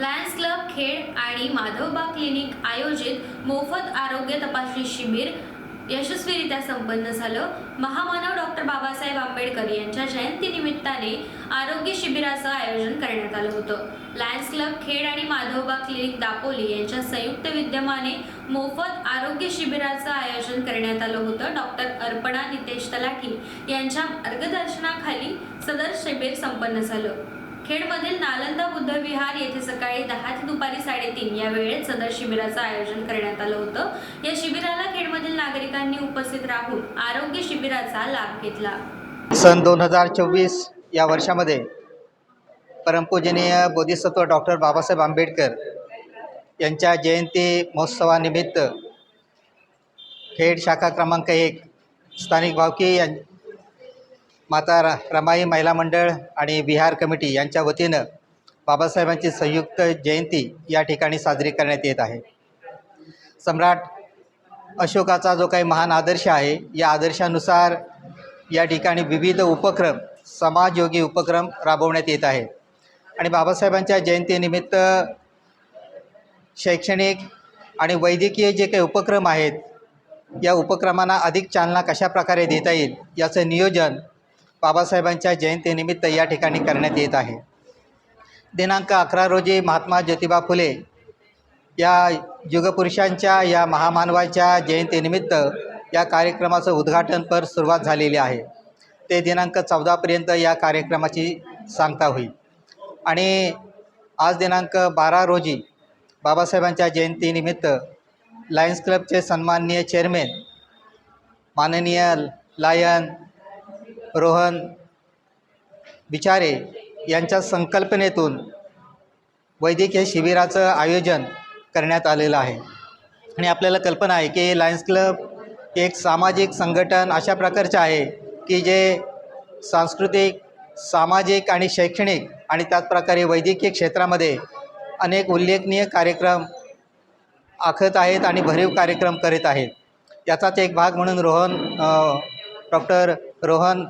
Lions club Khed आणि माधवबा clinic आयोजित मोफत आरोग्य तपासणी शिबिर यशस्वीरित्या संपन्न झालं. महामानव डॉक्टर बाबासाहेब आंबेडकर यांच्या जयंतीनिमित्ताने आरोग्य शिबिराचं आयोजन करण्यात आलं होतं. लायन्स क्लब खेड आणि माधवबा क्लिनिक दापोली यांच्या संयुक्त विद्यमाने मोफत आरोग्य शिबिराचं आयोजन करण्यात आलं होतं. डॉक्टर अर्पणा नितेश तलाठी यांच्या मार्गदर्शनाखाली सदर शिबिर संपन्न झालं. खेडमधील नालंदा बुद्ध विहार येथे सकाळी दहा ते दुपारी साडेतीन या वेळेत सदर शिबिराचं आयोजन करण्यात आलं होतं. या शिबिराला खेडमधील नागरिकांनी उपस्थित राहून आरोग्य शिबिराचा लाभ घेतला. सन दोन हजार चोवीस या वर्षामध्ये परमपूजनीय बोधिसत्व डॉक्टर बाबासाहेब आंबेडकर यांच्या जयंती महोत्सवानिमित्त खेड शाखा क्रमांक एक स्थानिक भावकी यां माता र रमाई महिला मंडळ आणि विहार कमिटी यांच्या वतीनं बाबासाहेबांची संयुक्त जयंती या ठिकाणी साजरी करण्यात येत आहे. सम्राट अशोकाचा जो काही महान आदर्श आहे या आदर्शानुसार या ठिकाणी विविध उपक्रम समाजयोगी उपक्रम राबवण्यात येत आहे. आणि बाबासाहेबांच्या जयंतीनिमित्त शैक्षणिक आणि वैद्यकीय जे काही उपक्रम आहेत या उपक्रमांना अधिक चालना कशा प्रकारे देता येईल याचं नियोजन बाबासाहेबांच्या जयंतीनिमित्त या ठिकाणी करण्यात येत आहे. दिनांक अकरा रोजी महात्मा ज्योतिबा फुले या युगपुरुषांच्या या महामानवाच्या जयंतीनिमित्त या कार्यक्रमाचं उद्घाटनपर सुरुवात झालेली आहे. ते दिनांक चौदापर्यंत या कार्यक्रमाची सांगता होईल. आणि आज दिनांक बारा रोजी बाबासाहेबांच्या जयंतीनिमित्त लायन्स क्लबचे सन्माननीय चेअरमॅन माननीय लायन रोहन विचारे यांच्या संकल्पनेतून वैद्यकीय शिबिराचं आयोजन करण्यात आलेलं आहे. आणि आपल्याला कल्पना आहे की लायन्स क्लब एक सामाजिक संघटन अशा प्रकारचे आहे की जे सांस्कृतिक सामाजिक आणि शैक्षणिक आणि त्याचप्रकारे वैद्यकीय क्षेत्रामध्ये अनेक उल्लेखनीय कार्यक्रम आखत आहेत आणि भरीव कार्यक्रम करीत आहेत. याचाच एक भाग म्हणून रोहन डॉक्टर रोहन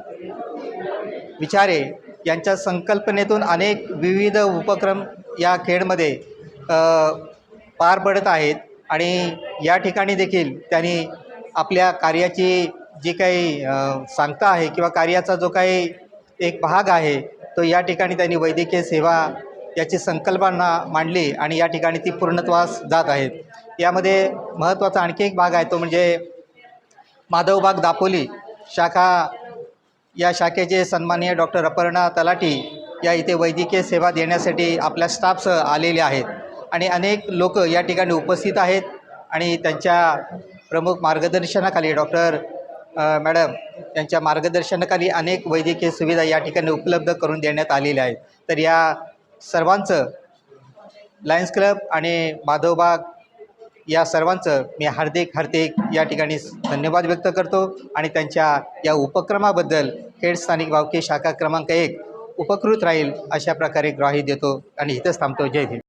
विचारे यांच्या संकल्पनेतून अनेक विविध उपक्रम या खेडमध्ये पार पडत आहेत आणि या ठिकाणी देखील त्यांनी आपल्या कार्याची जी काही सांगता आहे किंवा कार्याचा जो काही एक भाग आहे तो या ठिकाणी त्यांनी वैद्यकीय सेवा याची संकल्पना मांडली आणि या ठिकाणी ती पूर्णत्वास जात आहेत. यामध्ये महत्त्वाचा आणखी एक भाग आहे तो म्हणजे माधवबाग दापोली शाखा या शाखेचे सन्माननीय डॉक्टर अपर्णा तलाठी या इथे वैद्यकीय सेवा देण्यासाठी आपल्या स्टाफसह आलेले आहेत. आणि अनेक लोक या ठिकाणी उपस्थित आहेत आणि त्यांच्या प्रमुख मार्गदर्शनाखाली डॉक्टर मॅडम त्यांच्या मार्गदर्शनाखाली अनेक वैद्यकीय सुविधा या ठिकाणी उपलब्ध करून देण्यात आलेल्या आहेत. तर या सर्वांचं लायन्स क्लब आणि माधवबाग या सर्वांचं मी हार्दिक हार्दिक या ठिकाणी धन्यवाद व्यक्त करतो आणि त्यांच्या या उपक्रमाबद्दल खेड स्थानिक भावकी शाखा क्रमांक एक उपकृत राहील अशा प्रकारे ग्वाही देतो आणि इथंच थांबतो. जय भीम